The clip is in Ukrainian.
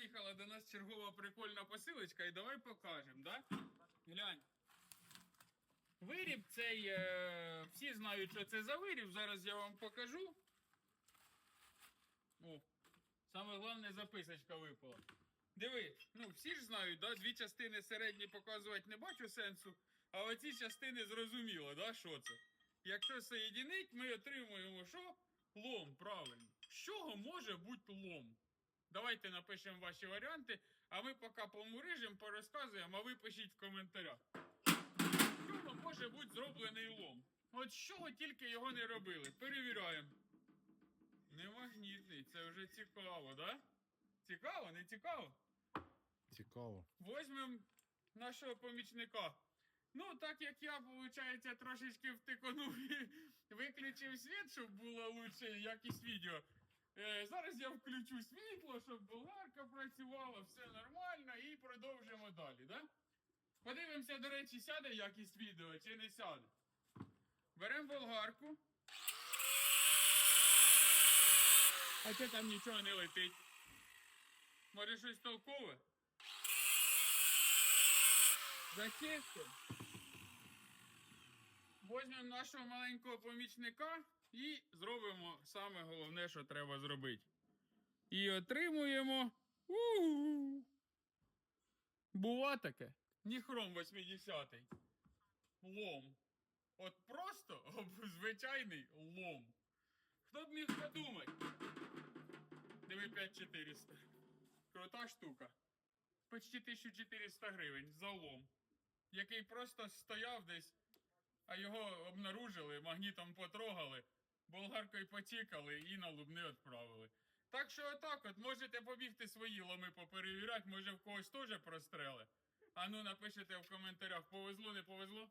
приїхала до нас чергова прикольна посилочка, і давай покажемо, да? Глянь. Виріб цей, е, всі знають, що це за виріб. Зараз я вам покажу. О, саме головне записочка випала. Диви, ну всі ж знають, да? дві частини середні показувати не бачу сенсу, а оці частини зрозуміло, да, що це. Якщо соєдинить, ми отримуємо що? Лом, правильно. З чого може бути лом? Давайте напишемо ваші варіанти, а ми поки помурижимо, порозказуємо, а ви пишіть в коментарях. Чого може бути зроблений лом? От з чого тільки його не робили. Перевіряємо. Не магнітний, це вже цікаво, да? Цікаво, не цікаво? Цікаво. Возьмемо нашого помічника. Ну, так як я, виходить, трошечки втиконув і виключив світ, щоб була лучша якість відео. Е, зараз я включу світло, щоб болгарка працювала, все нормально, і продовжимо далі, да? Подивимося, до речі, сяде якість відео чи не сяде. Беремо болгарку. А це там нічого не летить. Може щось толкове? Зачистимо. Возьмемо нашого маленького помічника і зробимо саме головне, що треба зробити. І отримуємо. У-у-у. Бува таке. Ніхром 80-й. Лом. От просто звичайний лом. Хто б міг подумати? Диви 5400. Крута штука. Почти 1400 гривень за лом, який просто стояв десь, а його обнаружили, магнітом потрогали, болгаркою потікали і на лубни відправили. Так що отак от можете побігти свої ломи поперевіряти, може в когось теж прострели. А ну напишете в коментарях, повезло, не повезло.